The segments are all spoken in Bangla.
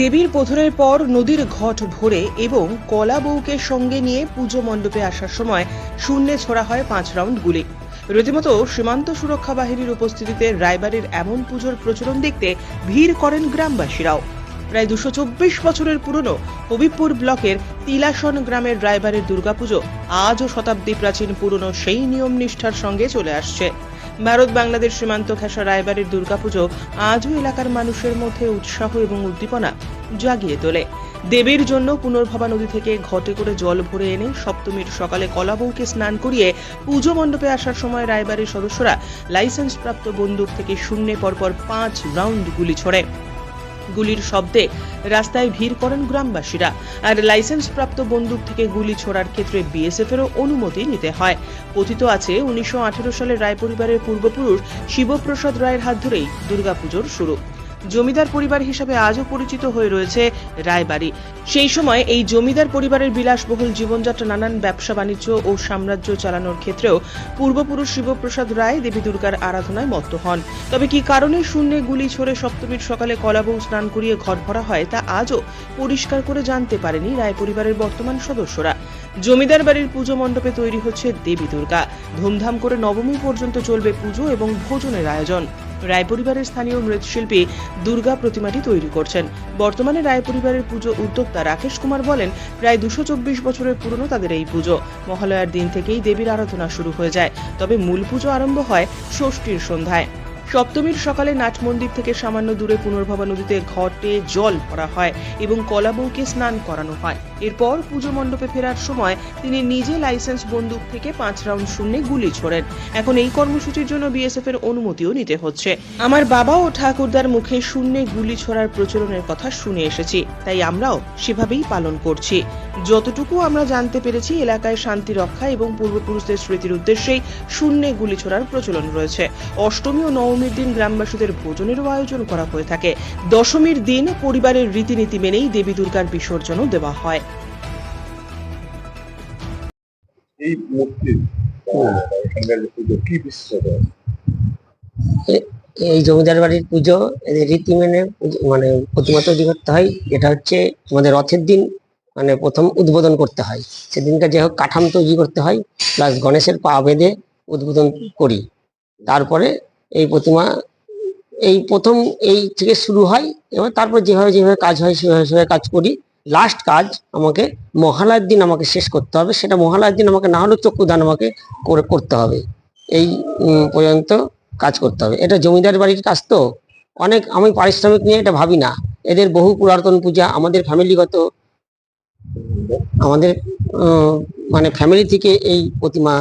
দেবীর বোধনের পর নদীর ঘট ভরে এবং কলা বউকে সঙ্গে নিয়ে পুজো মণ্ডপে আসার সময় শূন্যে ছোড়া হয় পাঁচ রাউন্ড গুলি। রীতিমতো সীমান্ত সুরক্ষা বাহিনীর উপস্থিতিতে রায়বাড়ির এমন পুজোর প্রচলন দেখতে ভিড় করেন গ্রামবাসীরাও। প্রায় দুশো চব্বিশ বছরের পুরনো হবিবপুর ব্লকের তিলাসন গ্রামের রায়বাড়ির দুর্গাপুজো আজও শতাব্দী প্রাচীন পুরনো সেই নিয়ম নিষ্ঠার সঙ্গে চলে আসছে। ভারত বাংলাদেশ সীমান্ত খেসা রায়বাড়ির দুর্গাপুজো আজও এলাকার মানুষের মধ্যে উৎসাহ এবং উদ্দীপনা জাগিয়ে তোলে। দেবীর জন্য পুনর্ভবা নদী থেকে ঘটে করে জল ভরে এনে সপ্তমীর সকালে কলাবৌকে স্নান করিয়ে পুজো মণ্ডপে আসার সময় রায়বাড়ির সদস্যরা লাইসেন্স প্রাপ্ত বন্দুক থেকে শূন্যে পরপর পাঁচ রাউন্ড গুলি ছোড়ে। গুলির শব্দে রাস্তায় ভিড় করেন গ্রামবাসীরা। আর লাইসেন্স প্রাপ্ত বন্দুক থেকে গুলি ছোড়ার ক্ষেত্রে বিএসএফ এরও অনুমতি নিতে হয়। কথিত আছে, উনিশশো আঠেরো সালে রায় পরিবারের পূর্বপুরুষ শিবপ্রসাদ রায়ের হাত ধরেই দুর্গাপুজোর শুরু। জমিদার পরিবার হিসাবে আজও পরিচিত হয়ে রয়েছে রায়বাড়ি। সেই সময় এই জমিদার পরিবারের বিলাসবহুল জীবনযাত্রা, নানান ব্যবসা বাণিজ্য ও সাম্রাজ্য চালানোর ক্ষেত্রেও পূর্বপুরুষ শিবপ্রসাদ রায় দেবী দুর্গার আরাধনায় মত্ত হন। তবে কি কারণে শূন্যে গুলি ছড়ে সপ্তমীর সকালে কলাবউ স্নান করিয়ে ঘট ভরা হয় তা আজও পরিষ্কার করে জানতে পারেনি রায় পরিবারের বর্তমান সদস্যরা। জমিদার বাড়ির পুজো মণ্ডপে তৈরি হচ্ছে দেবী দুর্গা। ধুমধাম করে নবমী পর্যন্ত চলবে পুজো এবং ভোজনের আয়োজন। রায় পরিবারের স্থানীয় মৃৎশিল্পী দুর্গা প্রতিমাটি তৈরি করছেন। বর্তমানে রায় পরিবারের পুজো উদ্যোক্তা রাকেশ কুমার বলেন, প্রায় দুশো চব্বিশ বছরের পুরনো তাদের এই পুজো। মহালয়ার দিন থেকেই দেবীর আরাধনা শুরু হয়ে যায়। তবে মূল পুজো আরম্ভ হয় ষষ্ঠীর সন্ধ্যায়। সপ্তমীর সকালে নাট মন্দির থেকে সামান্য দূরে পুনর্ভবা নদীতে ঘটে জল ভরা হয় এবং কলাবউকে স্নান করানো হয়। এরপর পুজো মণ্ডপে ফেরার সময় তিনি নিজে লাইসেন্স বন্দুক থেকে পাঁচ রাউন্ড শূন্যে গুলি ছোড়েন। এখন এই কর্মসূচির জন্য বিএসএফ এর অনুমতিও নিতে হচ্ছে। আমার বাবা ও ঠাকুরদার মুখে শূন্যে গুলি ছোড়ার প্রচলনের কথা শুনে এসেছি, তাই আমরাও সেভাবেই পালন করছি। যতটুকু আমরা জানতে পেরেছি, এলাকায় শান্তি রক্ষা এবং পূর্বপুরুষদের স্মৃতির উদ্দেশ্যেই শূন্যে গুলি ছোড়ার প্রচলন রয়েছে। অষ্টমী ও নবমীর দিন গ্রামবাসীদের ভোজনেরও আয়োজন করা হয়ে থাকে। দশমীর দিন পরিবারের রীতিনীতি মেনেই দেবী দুর্গার বিসর্জনও দেওয়া হয়। এই কি বিশেষতা এই জমিদার বাড়ির পুজো এদের রীতি মেনে মানে প্রতিমা তৈরি করতে হয়। এটা হচ্ছে আমাদের রথের দিন মানে প্রথম উদ্বোধন করতে হয়। সেদিনকার যে হোক কাঠাম তৈরি করতে হয় প্লাস গণেশের পা বেঁধে উদ্বোধন করি। তারপরে এই প্রতিমা, এই প্রথম এই থেকে শুরু হয়, এবার তারপর যেভাবে যেভাবে কাজ হয় সেভাবে সেভাবে কাজ করি। লাস্ট কাজ আমাকে মহালয়ার দিন আমাকে শেষ করতে হবে, সেটা মহালয়ার দিন আমাকে না হলেও চক্ষুদান আমাকে করে, করতে হবে। এই পর্যন্ত কাজ করতে হবে। এটা জমিদার বাড়ির কাজ তো। অনেক, আমি পারিশ্রমিক নিয়ে এটা ভাবি না। এদের বহু পুরাতন পূজা আমাদের ফ্যামিলিগত, আমাদের মানে ফ্যামিলি থেকে এই প্রতিমা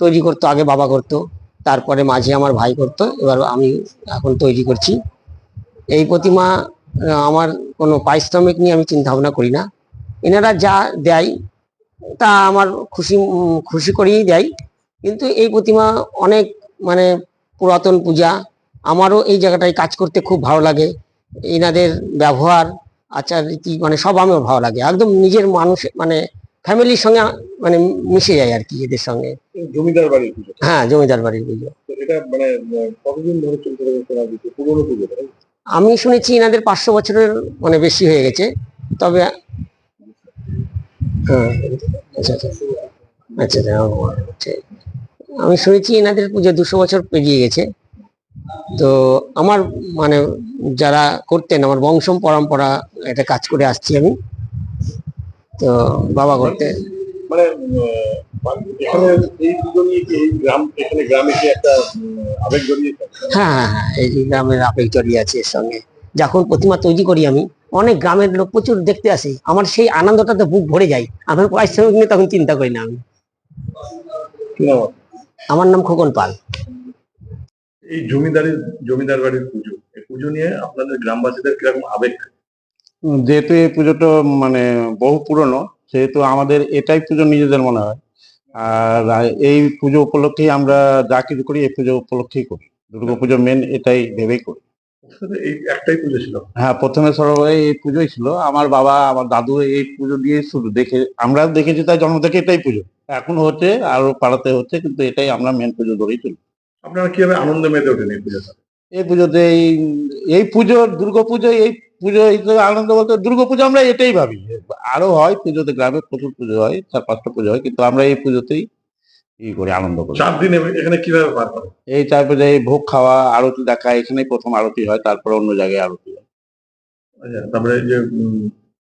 তৈরি করতো, আগে বাবা করতো। তারপরে মাঝে আমার ভাই করতো, এবার আমি এখন তৈরি করছি। এই প্রতিমা আমার কোনো পারিশ্রমিক নিয়ে আমি চিন্তা ভাবনা করি না। এনারা যা দেয়, তা আমার খুশি খুশি করেই দেয়। কিন্তু এই প্রতিমা অনেক মানে পুরাতন পূজা, আমারও এই জায়গাটায় কাজ করতে খুব ভালো লাগে। এনাদের ব্যবহার আচার রীতি মানে সব আমার ভালো লাগে। একদম নিজের মানুষ মানে ফ্যামিলির সঙ্গে মানে মিশে যায় আর কি এদের সঙ্গে। জমিদার বাড়ির পুজো। হ্যাঁ জমিদার বাড়ির পুজো। এটা মানে কতদিন ধরে চলতে থাকে পুরোনো পুজো আমি শুনেছি এনাদের পাঁচশো বছরের মানে বেশি হয়ে গেছে তবে হ্যাঁ আচ্ছা আচ্ছা আচ্ছা আচ্ছা, আমি শুনেছি এনাদের পুজো দুশো বছর পেরিয়ে গেছে। তো আমার মানে যারা করতেন আমার বংশম পরম্পরা এটা কাজ করে আসছি আমি। তো বাবা করতে মানে এখানে এই পুজো কি এই গ্রাম এখানে গ্রামে কি একটা আবেগ হ্যাঁ হ্যাঁ হ্যাঁ এই গ্রামের আবেগ জড়িয়ে আছে এর সঙ্গে। যখন প্রতিমা তৈরি করি আমি। অনেক গ্রামের লোক প্রচুর দেখতে আসে। আমার সেই আনন্দটাতে বুক ভরে যায়। আমার পারিশ্রমিক নিয়ে তখন চিন্তা করি না আমি? আমার নাম খোকন পাল। এই জমিদারের জমিদার বাড়ির পুজো। এই পুজো নিয়ে আপনাদের গ্রামবাসীদের কীরকম আবেগ? যেহেতু এই পুজোটা মানে বহু পুরনো সেহেতু আমাদের এটাই পুজো নিজেদের মনে হয়। আর এই পুজো উপলক্ষেই আমরা যা কিছু করি এই পুজো উপলক্ষেই করি। দুর্গা পুজো মেন এটাই ভেবেই করি। এই একটাই পুজো ছিল? হ্যাঁ প্রথমে সর্বভাবে এই পুজোই ছিল। আমার বাবা আমার দাদু এই পুজো দিয়ে শুরু দেখে আমরা দেখেছি তাই জন্ম থেকে এটাই পুজো। এখন হচ্ছে আরও পাড়াতে হচ্ছে কিন্তু এটাই আমরা মেন পুজো ধরেই চলি। আপনারা কীভাবে আনন্দ মেতে ওঠেন এই পুজোটা এই পুজোতে এই এই পুজো দুর্গা পুজো এই পুজো আনন্দ বলতে দুর্গা পুজো আমরা এটাই ভাবি। আরও হয় পুজোতে গ্রামে প্রচুর পুজো হয় চার পাঁচটা পুজো হয় কিন্তু আমরা এই পুজোতেই ই করি আনন্দ করি। চার দিন এখানে কীভাবে পার করে এই তারপরে এই ভোগ খাওয়া আরতি দেখা এখানেই প্রথম আরতি হয় তারপরে অন্য জায়গায় আরতি হয়। আচ্ছা তারপরে যে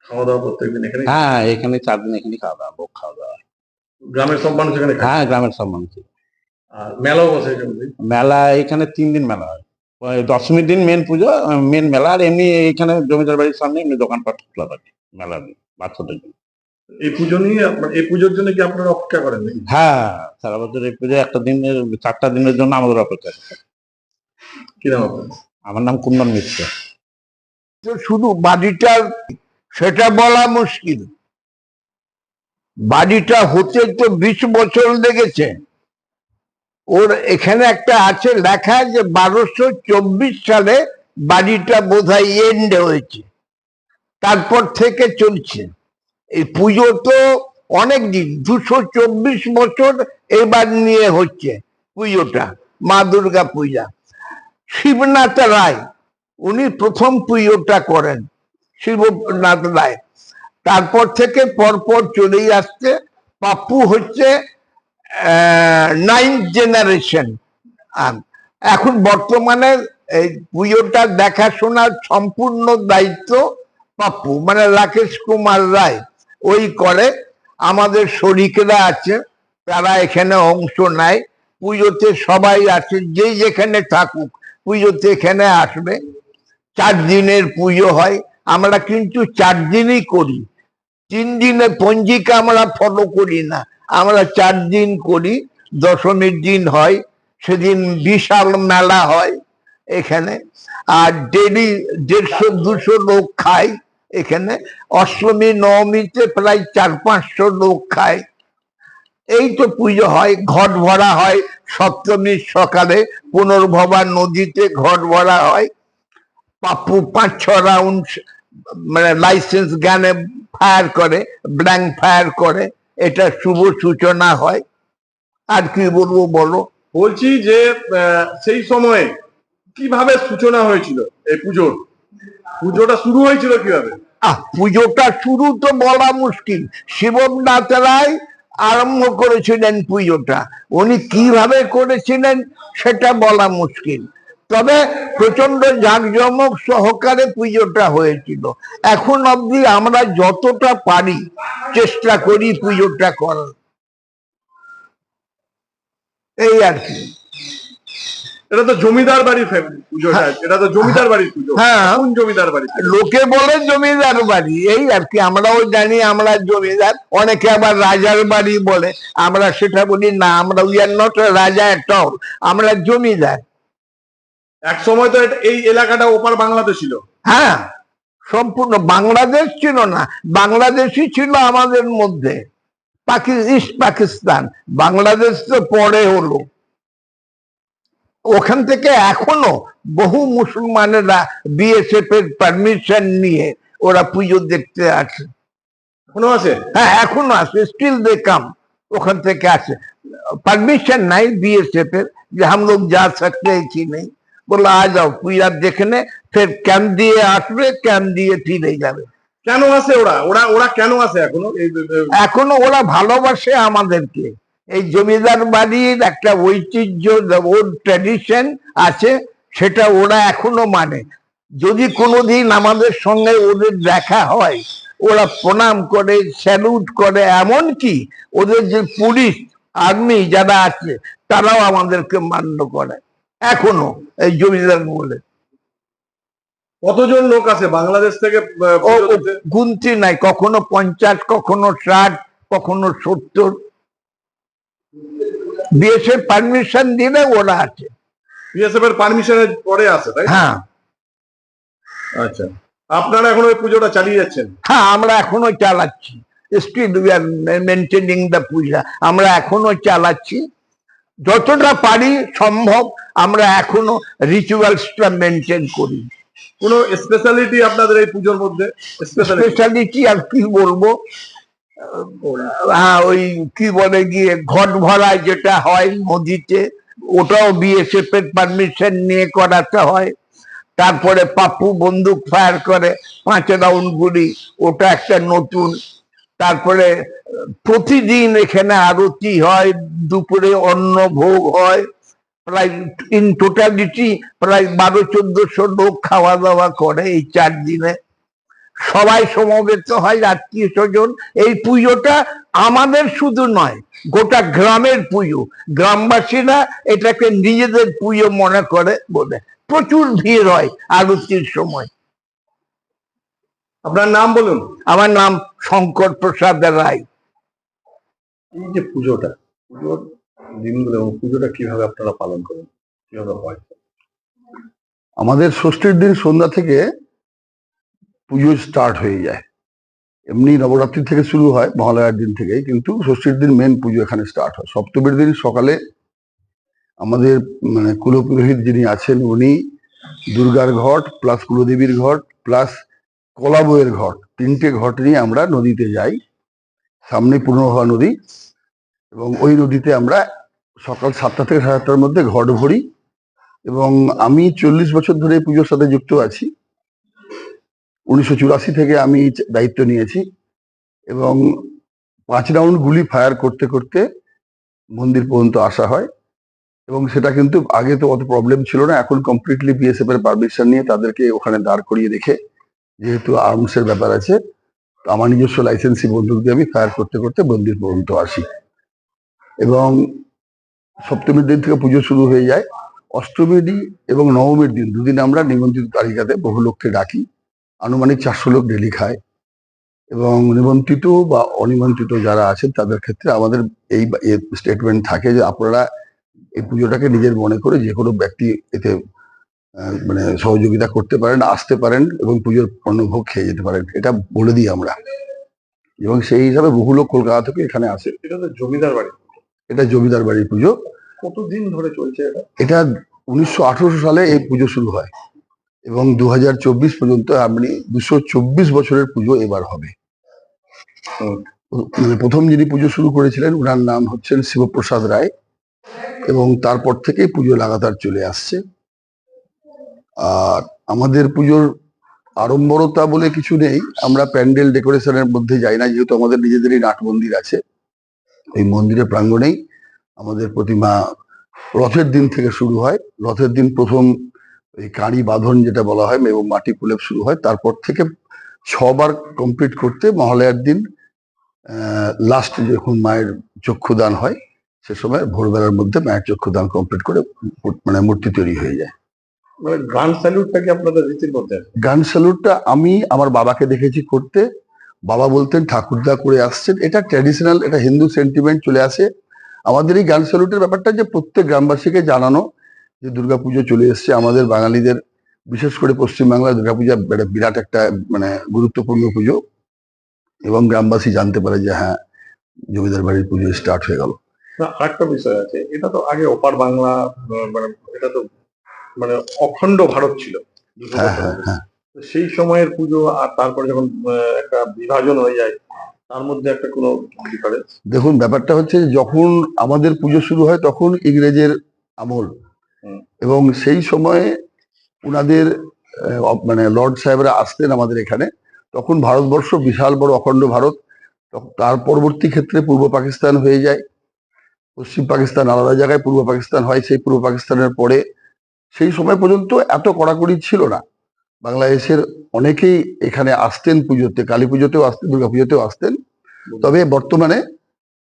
খাওয়া দাওয়া প্রত্যেকদিন এখানে হ্যাঁ এখানে চার দিন এখানে খাওয়া দাওয়া ভোগ খাওয়া দাওয়া গ্রামের সব মানুষ এখানে হ্যাঁ গ্রামের সব মানুষ আর মেলাও বসে এখানে? মেলা এখানে তিন দিন মেলা হয়। দশমীর দিন মেন পুজো মেন মেলা আর এমনি এখানে জমিদার বাড়ির সামনে এমনি দোকানপাট খোলা থাকে মেলা বাচ্চাদের জন্য। এই পুজো নিয়ে এই পুজোর জন্য কি আপনারা অপেক্ষা করেন হ্যাঁ সারা বছর এই পুজো একটা দিনের চারটা দিনের জন্য আমাদের অপেক্ষা। কি নাম আমার নাম কুন্দন মিত্র। তো শুধু বাড়িটা সেটা বলা মুশকিল। বাড়িটা হতে তো বিশ বছর লেগেছে। ওর এখানে একটা আছে, লেখা যে বারোশো চব্বিশ সালে বাড়িটা বোধহয় এন্ড হয়েছে। তারপর থেকে চলছে। এই পুজো তো অনেক দিন, দুশো চব্বিশ বছর এবার নিয়ে হচ্ছে পুজোটা, মা দুর্গা পূজা। শিবনাথ রায়, উনি প্রথম পুজোটা করেন, শিবনাথ রায়। তারপর থেকে পরপর চলেই আসছে, পাপ্পু হচ্ছে নাইন্থ জেনারেশন এখন বর্তমানে এই পুজোটা দেখাশোনার সম্পূর্ণ দায়িত্ব পাপ্পু মানে রাকেশ কুমার রায়। ওই করে আমাদের শরিকরা আছে, তারা এখানে অংশ নেয়। পুজোতে সবাই আছে যে যেখানে থাকুক, পুজোতে এখানে আসবে। চার দিনের পুজো হয়, আমরা কিন্তু চার দিনই করি। তিন দিনের পঞ্জিকা আমরা ফলো করি না। আমরা চার দিন করি, দশমীর দিন হয়, সেদিন বিশাল মেলা হয় এখানে, আর ডেলি দেড়শো, দুশো লোক খায় এখানে, অষ্টমী, নবমীতে প্রায় চার, পাঁচশো লোক খায়। এই তো পুজো হয়, ঘট ভরা হয়, সপ্তমীর সকালে পুনর্ভবা নদীতে ঘট ভরা হয়। পাপ্পু পাঁচ ছ রাউন্ড মানে লাইসেন্স গানে ফায়ার করে, ব্ল্যাঙ্ক ফায়ার করে। এটা শুভ সূচনা হয়। আর কি বলব বলো? বলছি যে সেই সময়ে কীভাবে সূচনা হয়েছিল এই পুজোর? পুজোটা শুরু হয়েছিল কীভাবে? আহ পুজোটা শুরু তো বলা মুশকিল। শিবনাথ রায় আরম্ভ করেছিলেন পুজোটা। উনি কীভাবে করেছিলেন সেটা বলা মুশকিল। তবে প্রচণ্ড জাঁকজমক সহকারে পুজোটা হয়েছিল। এখন অবধি আমরা যতটা পারি চেষ্টা করি পুজোটা করার। এই আর কি। এটা তো জমিদার বাড়ির ফ্যামিলি পুজোটা। এটা তো জমিদার বাড়ির পুজো। হ্যাঁ। কোন জমিদার বাড়ি? লোকে বলে জমিদার বাড়ি। এই আর কি আমরাও জানি আমরা জমিদার। অনেকে আবার রাজার বাড়ি বলে। আমরা সেটা বলি না আমরা উই আর নট রাজা এট অল আমরা জমিদার। এক সময় তো এই এলাকাটা ওপার বাংলাতে ছিল। হ্যাঁ সম্পূর্ণ বাংলাদেশ ছিল না বাংলাদেশই ছিল আমাদের মধ্যে। ইস্ট পাকিস্তান বাংলাদেশ তো পরে হলো। ওখান থেকে এখনও বহু মুসলমানেরা বিএসএফ এর পারমিশন নিয়ে ওরা পুজো দেখতে আসে। এখনও আছে? হ্যাঁ এখনও আছে স্টিল দে কাম ওখান থেকে আসে। পারমিশন নাই বিএসএফ এর যে হাম যা সকতে কি নেই। বলল আয় যাও তুই আর যেখানে ফের ক্যাম দিয়ে আসবে ক্যাম দিয়ে ফিরে যাবে। কেন আছে ওরা? ওরা ওরা কেন আছে এখনও? এখনও ওরা ভালোবাসে আমাদেরকে। এই জমিদার বাড়ির একটা ঐতিহ্য ওর ট্র্যাডিশন আছে সেটা ওরা এখনও মানে। যদি কোনোদিন আমাদের সঙ্গে ওদের দেখা হয় ওরা প্রণাম করে স্যালুট করে এমন কি ওদের যে পুলিশ আর্মি যারা আছে তারাও আমাদেরকে মান্য করে। এখনও এই জমিদার মহলে। কতজন লোক আছে বাংলাদেশ থেকে? গুনতি নাই কখনো পঞ্চাশ কখনো ষাট কখনো সত্তর। বিএসএফ পারমিশন দিলে ওরা আছে। বিএসএফ এর পারমিশনের পরে আছে তাই হ্যাঁ। আচ্ছা। আপনারা এখন ওই পুজোটা চালিয়ে যাচ্ছেন? হ্যাঁ আমরা এখনও চালাচ্ছি। Still we are maintaining the puja. আমরা এখনও চালাচ্ছি। যতটা পারি সম্ভব আমরা এখনও রিচুয়ালসটা মেনটেন করি। কোনো স্পেশালিটি আপনাদের এই পুজোর মধ্যে? স্পেশালিটি আর কি বলব? হ্যাঁ ওই কি বলে গিয়ে ঘট ভরা যেটা হয় নদীতে ওটাও বিএসএফ এর পারমিশন নিয়ে করাতে হয়। তারপরে পাপ্পু বন্দুক ফায়ার করে পাঁচ রাউন্ড গুলি ওটা একটা নতুন তারপরে প্রতিদিন এখানে আরতি হয়? দুপুরে অন্ন ভোগ হয়, প্রায় ইন টোটালিটি প্রায় বারো, চোদ্দশো লোক খাওয়া দাওয়া করে এই চার দিনে। সবাই সমবেত হয়, আত্মীয় স্বজন। এই পুজোটা আমাদের শুধু নয়, গোটা গ্রামের পুজো। গ্রামবাসীরা এটাকে নিজেদের পুজো মনে করে বলে। প্রচুর ভিড় হয় আরতির সময়। আপনার নাম বলুন। আমার নাম শঙ্কর প্রসাদ রায়। এই যে পুজোটা পুজোর দিনগুলো এবং পুজোটা কীভাবে আপনারা পালন করেন কীভাবে হয়? আমাদের ষষ্ঠীর দিন সন্ধ্যা থেকে পুজো স্টার্ট হয়ে যায়। এমনি নবরাত্রি থেকে শুরু হয় মহালয়ার দিন থেকে কিন্তু ষষ্ঠীর দিন মেন পুজো এখানে স্টার্ট হয়। সপ্তমীর দিন সকালে আমাদের মানে কুলপুরোহিত যিনি আছেন উনি দুর্গার ঘট প্লাস কুলদেবীর ঘট প্লাস কলাবইয়ের ঘট, তিনটে ঘট নিয়ে আমরা নদীতে যাই। সামনে পূর্ণভা নদী এবং ওই নদীতে আমরা সকাল সাতটা থেকে সাড়ে আটটার মধ্যে ঘট ভরি এবং আমি চল্লিশ বছর ধরে পুজোর সাথে যুক্ত আছি। উনিশশো চুরাশি থেকে আমি দায়িত্ব নিয়েছি এবং পাঁচ রাউন্ড গুলি ফায়ার করতে করতে মন্দির পর্যন্ত আসা হয় এবং সেটা কিন্তু আগে তো অত প্রবলেম ছিল না, এখন কমপ্লিটলি বিএসএফ এর পারমিশন নিয়ে তাদেরকে ওখানে দাঁড় করিয়ে রেখে যেহেতু আর্মসের ব্যাপার আছে আমার নিজস্ব লাইসেন্সি বন্দুক দিয়ে আমি ফায়ার করতে করতে মন্দির পর্যন্ত আসি। এবং সপ্তমীর দিন থেকে পুজো শুরু হয়ে যায়। অষ্টমীর দিন এবং নবমীর দিন দুদিন আমরা নিমন্ত্রিত তালিকাতে বহু লোককে ডাকি। আনুমানিক চারশো লোক ডেলি খায়। এবং নিমন্ত্রিত বা অনিমন্ত্রিত যারা আছেন, তাদের ক্ষেত্রে আমাদের এই স্টেটমেন্ট থাকে যে আপনারা এই পুজোটাকে নিজের মনে করে যে কোনো ব্যক্তি এতে মানে সহযোগিতা করতে পারেন আসতে পারেন এবং পুজোর অন্নভোগ খেয়ে যেতে পারেন এটা বলে দিই আমরা। এবং সেই হিসাবে বহু লোক কলকাতা থেকে এখানে আসে। এটা তো জমিদার বাড়ি এটা জমিদার বাড়ির পুজো। কতদিন ধরে চলছে এটা? এটা উনিশশো সালে এই পুজো শুরু হয় এবং দু হাজার চব্বিশ পর্যন্ত আপনি দুশো চব্বিশ বছরের পুজো এবার হবে। মানে প্রথম যিনি পুজো শুরু করেছিলেন ওনার নাম হচ্ছেন শিবপ্রসাদ রায় এবং তারপর থেকেই পুজো লাগাতার চলে আসছে। আর আমাদের পুজোর আড়ম্বরতা বলে কিছু নেই। আমরা প্যান্ডেল ডেকোরেশনের মধ্যে যাই না, যেহেতু আমাদের নিজেদেরই নাট মন্দির আছে। এই মন্দিরের প্রাঙ্গণেই আমাদের প্রতিমা রথের দিন থেকে শুরু হয়। রথের দিন প্রথম এই কাঁড়ি বাঁধন যেটা বলা হয়, এবং মাটি প্রলেপ শুরু হয়। তারপর থেকে ছবার কমপ্লিট করতে মহালয়ার দিন লাস্ট যখন মায়ের চক্ষুদান হয়, সে সময় ভোরবেলার মধ্যে মায়ের চক্ষুদান কমপ্লিট করে মানে মূর্তি তৈরি হয়ে যায়। মানে গান স্যালুটটা কি আপনাদের রীতির মধ্যে? গান স্যালুটটা আমি আমার বাবাকে দেখেছি করতে। বাবা বলতেন ঠাকুরদা করে আসছেন। এটা ট্র্যাডিশনাল এটা হিন্দু সেন্টিমেন্ট চলে আসে। আমাদের এই গান স্যালুটের ব্যাপারটা যে প্রত্যেক গ্রামবাসীকে জানানো যে দুর্গাপুজো চলে এসছে। আমাদের বাঙালিদের বিশেষ করে পশ্চিমবাংলার দুর্গাপূজা একটা বিরাট একটা মানে গুরুত্বপূর্ণ পুজো। এবং গ্রামবাসী জানতে পারে যে হ্যাঁ জমিদার বাড়ির পুজো স্টার্ট হয়ে গেল। আরেকটা বিষয় আছে। এটা তো আগে ওপার বাংলা মানে এটা তো মানে অখণ্ড ভারত ছিল হ্যাঁ হ্যাঁ হ্যাঁ। সেই সময়ের পুজো আর তারপরে যখন একটা বিভাজন হয়ে যায় তার মধ্যে একটা কোনো ডিফারেন্স দেখুন ব্যাপারটা হচ্ছে যখন আমাদের পুজো শুরু হয় তখন ইংরেজের আমল। এবং সেই সময়ে উনাদের মানে লর্ড সাহেবরা আসতেন আমাদের এখানে। তখন ভারতবর্ষ বিশাল বড় অখণ্ড ভারত। তার পরবর্তী ক্ষেত্রে পূর্ব পাকিস্তান হয়ে যায়। পশ্চিম পাকিস্তান আলাদা জায়গায় পূর্ব পাকিস্তান হয়। সেই পূর্ব পাকিস্তানের পরে সেই সময় পর্যন্ত এত কড়াকড়ি ছিল না। বাংলাদেশের অনেকেই এখানে আসতেন পুজোতে, কালী পুজোতেও আসতেন, দুর্গা পুজোতেও আসতেন। তবে বর্তমানে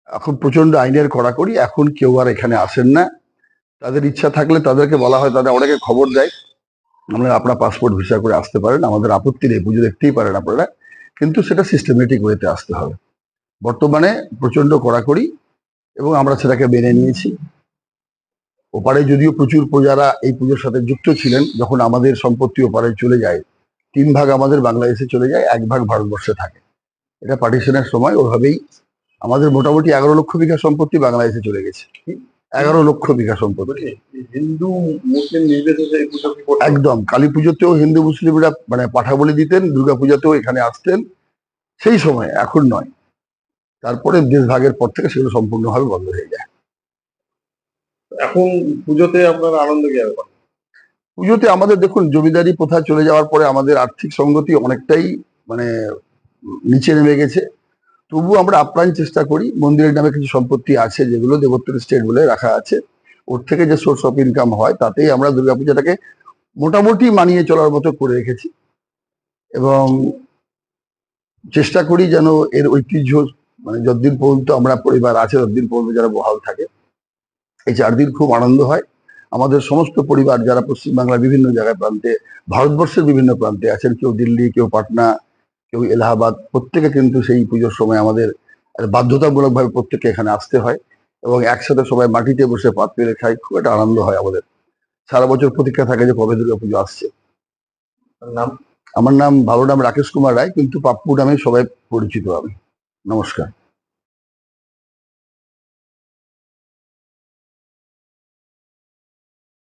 এখন প্রচণ্ড আইনের কড়াকড়ি, এখন কেউ আর এখানে আসেন না। তাদের ইচ্ছা থাকলে তাদেরকে বলা হয়, তাদের অনেকে খবর দেয়। আমরা আপনার পাসপোর্ট, ভিসা করে আসতে পারেন, আমাদের আপত্তি নেই, পুজো দেখতেই পারেন আপনারা। কিন্তু সেটা সিস্টেমেটিক ওয়েতে আসতে হবে। বর্তমানে প্রচণ্ড কড়াকড়ি এবং আমরা সেটাকে মেনে নিয়েছি। ওপারে যদিও প্রচুর প্রজারা এই পুজোর সাথে যুক্ত ছিলেন যখন আমাদের সম্পত্তি ওপারে চলে যায় তিন ভাগ আমাদের বাংলাদেশে চলে যায় এক ভাগ ভারতবর্ষে থাকে। এটা পার্টিশনের সময় ওভাবেই আমাদের মোটামুটি এগারো লক্ষ বিঘা সম্পত্তি বাংলাদেশে চলে গেছে। এগারো লক্ষ বিঘা সম্পত্তি। হিন্দু মুসলিম নির্বিশেষে? একদম। কালী পুজোতেও হিন্দু মুসলিমরা মানে পাঠা বলি দিতেন দুর্গা পুজোতেও এখানে আসতেন। সেই সময় এখন নয়। তারপরে দেশ ভাগের পর থেকে সেগুলো সম্পূর্ণভাবে বন্ধ হয়ে যায়। এখন পুজোতে আপনারা আনন্দ পান পুজোতে আমাদের দেখুন, জমিদারি প্রথা চলে যাওয়ার পরে আমাদের আর্থিক সঙ্গতি অনেকটাই মানে নিচে নেমে গেছে। তবু আমরা আপ্রাণ চেষ্টা করি, মন্দিরের নামে কিছু সম্পত্তি আছে যেগুলো দেবোত্তর স্টেট বলে রাখা আছে, ওর থেকে যে সোর্স অফ ইনকাম হয়, তাতেই আমরা দুর্গাপূজাটাকে মোটামুটি মানিয়ে চলার মতো করে রেখেছি। এবং চেষ্টা করি যেন এর ঐতিহ্য মানে যতদিন পর্যন্ত আমরা পরিবার আছে, ততদিন পর্যন্ত যারা বহাল থাকে এই চার দিন খুব আনন্দ হয়। আমাদের সমস্ত পরিবার যারা পশ্চিমবাংলার বিভিন্ন জায়গায় প্রান্তে ভারতবর্ষের বিভিন্ন প্রান্তে আছেন কেউ দিল্লি কেউ পাটনা কেউ এলাহাবাদ প্রত্যেকে কিন্তু সেই পুজোর সময় আমাদের বাধ্যতামূলকভাবে প্রত্যেকে এখানে আসতে হয় এবং একসাথে সবাই মাটিতে বসে পাত পেরে খাই খুব একটা আনন্দ হয় আমাদের। সারা বছর প্রতীক্ষা থাকে যে কবে দুর্গা পুজো আসছে। নাম? আমার নাম ভালো নাম রাকেশ কুমার রায় কিন্তু পাপ্পু নামে সবাই পরিচিত আমি। নমস্কার।